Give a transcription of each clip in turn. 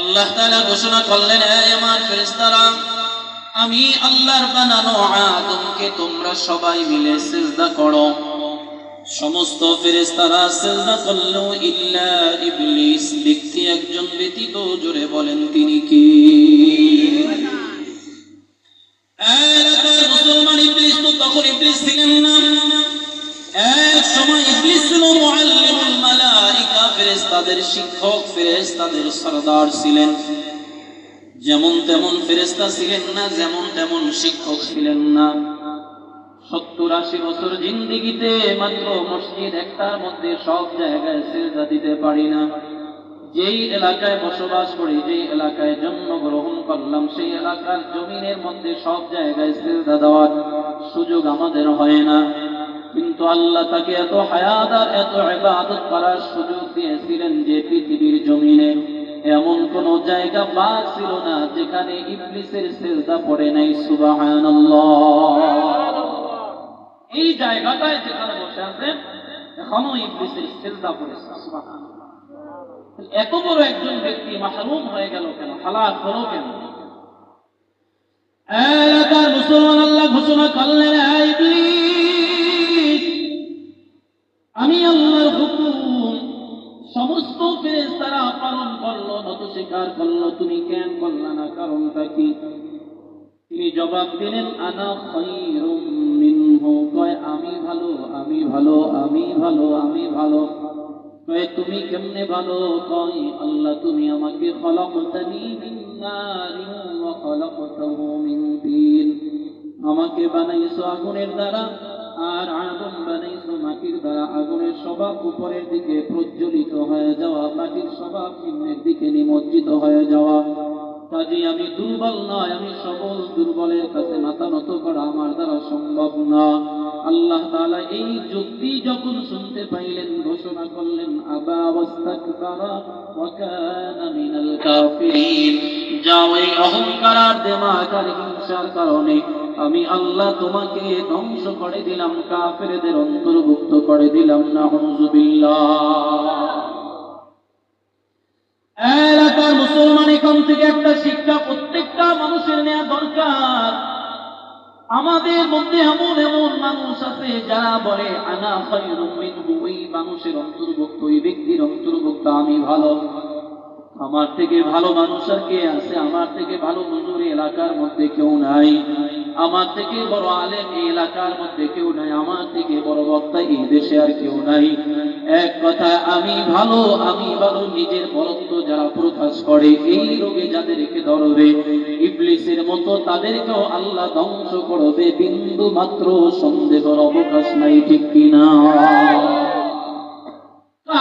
আল্লাহ তালা ঘোষণা করলেন আমার ফেরেস্তারা আমি আল্লাহর বানানো আদমকে তোমরা সবাই মিলে সিজদা করো। সমস্ত ফেরেস্তারা সিজদা করল ইল্লা ইবলিস, ব্যক্তি একজন ব্যতীত জোরে বলেন, তিনি কি? সরদার ছিলেন। যেমন তেমন ফেরেশতা ছিলেন না, যেমন তেমন শিক্ষক ছিলেন না। সত্তর আশি বছর জিন্দিগিতে মাত্র মসজিদ একটার মধ্যে সব জায়গায় সেজদা দিতে পারি না। যেই এলাকায় বসবাস করি, যেই এলাকায় জন্মগ্রহণ করলাম, সেই এলাকার জমিনের মধ্যে সব জায়গায় সেজদা দেওয়ার সুযোগ আমাদের হয় না। কিন্তু আল্লাহ তাকে এত হায়াত আর এত ইবাদত করার সুযোগ দিয়েছিলেন যে পৃথিবীর জমিনে। এমন কোন জায়গা বাদ ছিল না যেখানে ইবলিসের সেজদা পড়ে নাই, সুবহানাল্লাহ। এই জায়গাটায় যেখানে বসে আছেন, এখনও ইবলিসের সেজদা পড়েছে এত বড় একজন ব্যক্তি মাহরুম হয়ে গেল কেন? হালাক হলো কেন? এলাকার মুসলমান আল্লাহ ঘোষণা করলেন আমি আল্লাহর হুকুম, সমস্ত ফেরেশতারা পালন করল নত স্বীকার করল, তুমি কেন করলা না? কারণটা কি? তিনি জবাব দিলেন, আনা কয়, আমি ভালো আমি ভালো আমি ভালো আমি ভালো। কয়, তুমি কেমনে ভালো? কয়, আল্লাহ, তুমি আমাকে খলাকতানি আমাকে বানাইছো আগুনের দ্বারা। আর আগুন বানাইছো মাটির দ্বারা আগুনের স্বভাব উপরের দিকে প্রজ্বলিত হয়ে যাওয়া, মাটির স্বভাব নিম্নের দিকে নিমজ্জিত হয়ে যাওয়া। কাজে আমি দুর্বল নয়, আমি সবল দুর্বলের কাছে মাথা নত করা আমার দ্বারা সম্ভব না। আল্লাহ তাআলা এই যুক্তি যখন শুনতে পাইলেন, ঘোষণা করলেন, আবা মিনাল কাফিরিন। যাও অহংকার আর দেমাগ আর হিংসার কারণে আমি আল্লাহ তোমাকে ধ্বংস করে দিলাম, কাফেরদের অন্তর্ভুক্ত করে দিলাম না এলাকার মুসলমান এখান থেকে একটা শিক্ষা প্রত্যেকটা মানুষের নেওয়া দরকার। আমাদের মধ্যে এমন এমন মানুষ আছে যারা বলে, আনা ওই মানুষের অন্তর্ভুক্ত ওই ব্যক্তির অন্তর্ভুক্ত আমি ভালো। আমার থেকে ভালো মানুষ আর কে আছে? আমার থেকে ভালো হুজুর এলাকার মধ্যে কেউ নাই। আমার থেকে বড় আলেম এই এলাকার মধ্যে কেউ নাই। আমার থেকে বড় বক্তা এই দেশে আর কেউ নাই। এক কথা আমি ভালো আমি ভালো, নিজের বরত্ব যারা প্রকাশ করে, এই রোগে যাদেরকে ধরবে, ইবলিসের মতো তাদেরকেও আল্লাহ ধ্বংস করবে, বিন্দু মাত্র সন্দেহর অবকাশ নাই, ঠিক কিনা?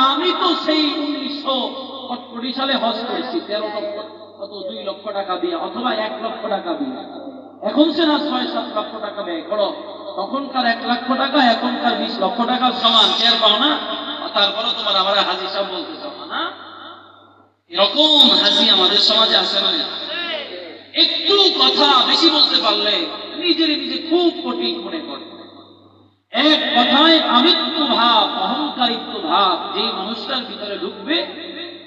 আমি তো সেই উনিশশো কোটি সালে হজ করেছি, তেরো লক্ষ, কত, দুই লক্ষ টাকা দিয়ে, অথবা এক লক্ষ টাকা দিয়ে। এখন সে না ছয়, সাত লক্ষ টাকা ব্যয় করো। তখনকার এক লক্ষ টাকা, এখনকার বিশ লক্ষ টাকার সমান, টের পাও না? তারপরে তোমার আবার হাজি সাহেব বলতে চাও না? এরকম হাজি আমাদের সমাজে আসে না একটু কথা বেশি বলতে পারলে নিজের নিজে খুব কঠিন মনে করে। এক কথায় আমিত্ব ভাব, অহংকারিত্ব ভাব যে মানুষটার ভিতরে ঢুকবে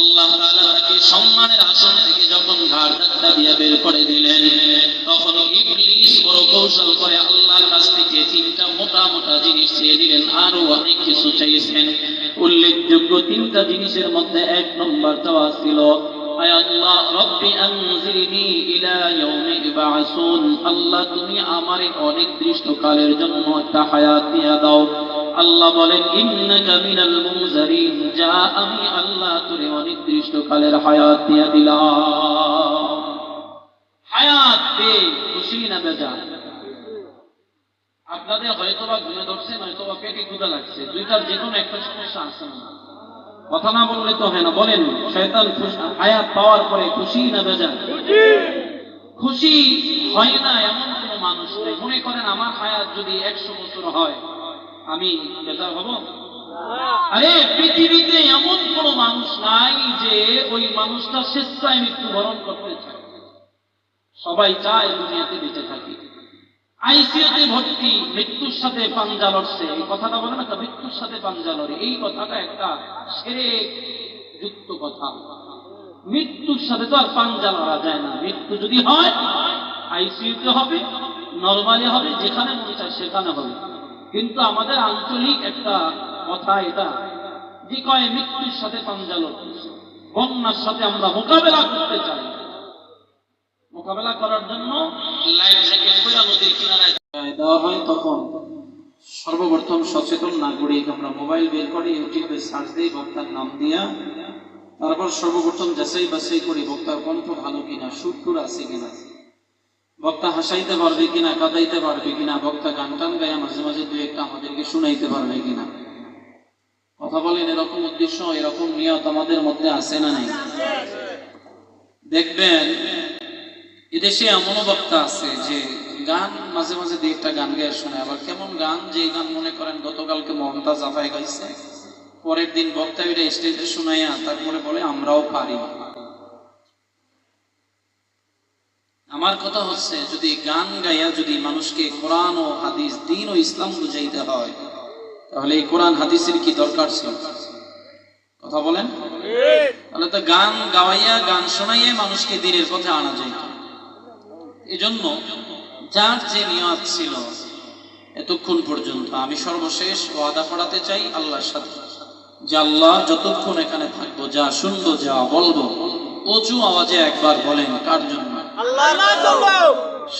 আল্লাহ তাআলা তাকে সম্মানের আসন থেকে যখন ঘাড় ধাক্কা দিয়ে বের করে দিলেন, তখন ইবলিস বড় কৌশল করে আল্লাহর কাছ থেকে তিনটা মোটা মোটা জিনিস চেয়ে দিলেন আরও অনেক কিছু চাইছেন উল্লেখযোগ্য তিনটা জিনিসের মধ্যে এক নম্বর দেওয়া ছিল আল্লাহ, তুমি আমারে অনির্দিষ্টকালের জন্য একটা হায়াত দিয়ে দাও। আল্লাহ মুনজারিন যা আমি আল্লাহ তোরে অনির্দিষ্টকালের হায়াত দিয়ে দিলাম। হায়াত পেয়ে খুশি না বেজার? আপনাদের হয়তোবা ঘুমে ধরছে নয়তোবা পেটে ক্ষুদা লাগছে। দুইটার যে কোনো একটা সমস্যা আছে না কথা না বললে তো হয় না। বলেন, শয়তান হায়াত পাওয়ার পরে খুশি না বেজার? খুশি হয় না এমন কোন মানুষ নেই। মনে করেন আমার হায়াত যদি একশো বছর হয় আমি বেজার হব? আরে পৃথিবীতে এমন কোন মানুষ নাই যে ওই মানুষটা স্বেচ্ছায় মৃত্যুবরণ করতে চায়। সবাই চায় দুনিয়াতে বেঁচে থাকি। আইসিইউতে ভর্তি মৃত্যুর সাথে পাঞ্জা লড়ছে। এই কথাটা বলে না মৃত্যুর সাথে পাঞ্জা লড়ে। এই কথাটা একটা সেরে যুক্ত কথা। মৃত্যুর সাথে তো আর পাঞ্জা লড়া যায় না। মৃত্যু যদি হয় আইসিইউতে হবে নর্মালি হবে যেখানে মনে চায় সেখানে হবে। কিন্তু আমাদের আঞ্চলিক একটা কথা এটা। যে কয়, মৃত্যুর সাথে পাঞ্জা লড়তেছে বন্যার সাথে আমরা মোকাবেলা করতে চাই। মোকাবেলা করার জন্য তখন সর্বপ্রথম সচেতন নাগরিক আমরা মোবাইল বের করে, ইউটিউবে সার্চ দিই, বক্তার নাম দিয়া। তারপর সর্বপ্রথম যাচাই বাছাই করি, বক্তার কণ্ঠ ভালো কিনা সুর আছে কিনা। বক্তা হাসাইতে পারবে কিনা, কাদাইতে পারবে কিনা, বক্তা গান টান গায়া মাঝে মাঝে দুই একটা আমাদেরকে শুনাইতে পারবে কিনা। কথা বলেন, এরকম উদ্দেশ্য, এরকম নিয়ত আমাদের মধ্যে আছে না নাই? দেখবেন, এদেশে এমনও বক্তা আছে যে গান মাঝে মাঝে দুই একটা গান গেয়ে শোনে আবার কেমন গান যে গান মনে করেন গতকালকে মমতা জাফায় গাইছে, পরের দিন বক্তা এটা স্টেজে শোনাইয়া তারপরে বলে, আমরাও পারি। আমার কথা হচ্ছে, যদি গান গাইয়া যদি মানুষকে কোরআন ও হাদিস, দিন ও ইসলাম বুঝাইতে হয়, তাহলে এই কোরআন, হাদিসের কি দরকার ছিল? কথা বলেন? তাহলে তো গান গাওয়াইয়া, গান শোনাইয়া মানুষকে দিনের পথে আনা যাইত এই জন্য যার যে নিয়ত ছিল, এতক্ষণ পর্যন্ত আমি সর্বশেষ ওয়াদা করাতে চাই আল্লাহর সাথে, যে আল্লাহ যতক্ষণ এখানে থাকব, যা শুনব, যা বলব উঁচু আওয়াজে একবার বলেন কার জন্য?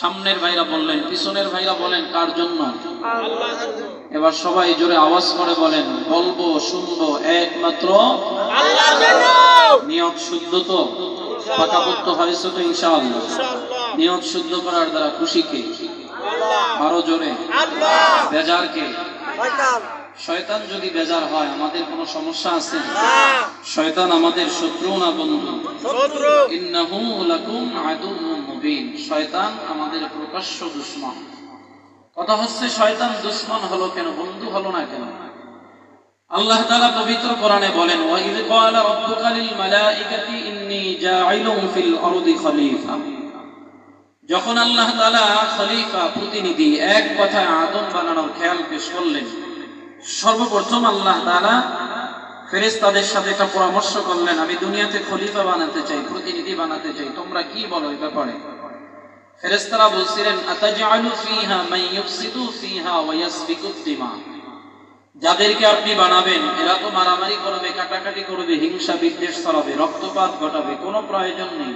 সামনের ভাইরা বললেন পিছনের ভাইরা বলেন কার জন্য? এবার সবাই জোরে আওয়াজ করে বলেন বলব শুনব একমাত্র নিয়ত শুদ্ধ তো? পাকাপোক্ত হয়েছে তো ইনশাআল্লাহ। নিয়ত শুদ্ধ করার দ্বারা খুশি কে? আরও জোরে। বেজার কে? শয়তান। যদি বেজার হয় আমাদের কোনো সমস্যা আছে? শয়তান আমাদের শত্রু না বন্ধু? ইন্নাহু লাকুম আদুউম মুবিন, শয়তান আমাদের প্রকাশ্য দুশমন। কথা হচ্ছে, শয়তান দুশমন হলো কেন, বন্ধু হলো না কেন? আল্লাহ পবিত্র কোরআনে বলেন যখন আল্লাহ তাআলা খলিফা, প্রতিনিধি, এক কথায় আদম বানানোর খেয়াল পেশ করলেন, সর্বপ্রথম আল্লাহ তাআলা ফেরেশতাদের সাথে একটা পরামর্শ করলেন, আমি দুনিয়াতে খলিফা বানাতে চাই, প্রতিনিধি বানাতে চাই, তোমরা কি বলো এই ব্যাপারে? ফেরেশতারা বলছিলেন, আতাজআলু ফিহা মান ইউফসিদু ফিহা ওয়া দিমা যাদেরকে আপনি বানাবেন, এরা তো মারামারি করবে, কাটাকাটি করবে, হিংসা, বিদ্বেষ ছড়াবে, রক্তপাত ঘটাবে, কোনো প্রয়োজন নেই।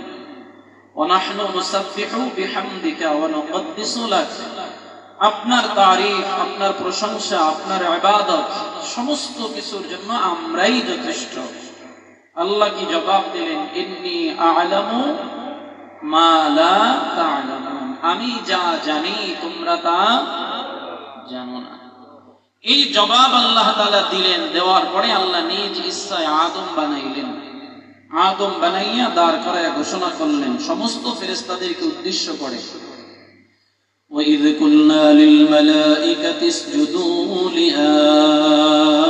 ওয়ানাহনু নুসাব্বিহু বিহামদিকা ওয়া নুকদ্দিসু লাক। আপনার তারিফ, আপনার প্রশংসা, আপনার ইবাদত, সমস্ত কিছুর জন্য আমরাই যথেষ্ট। আল্লাহ কি জবাব দিলেন? ইন্নী আ'লামু মা লা তা'লামুন। আমি যা জানি, তোমরা তা জানো না। এই জবাব আল্লাহ তাআলা দিলেন, দেওয়ার পরে আল্লাহ নিজ ইচ্ছায় আদম বানাইলেন। আদম বানাইয়া দাঁড় করাইয়া ঘোষণা করলেন, সমস্ত ফেরেস্তাদেরকে উদ্দেশ্য করে। وإذ قلنا للملائكة اسجدوا لآدم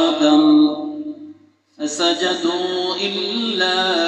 فسجدوا إلا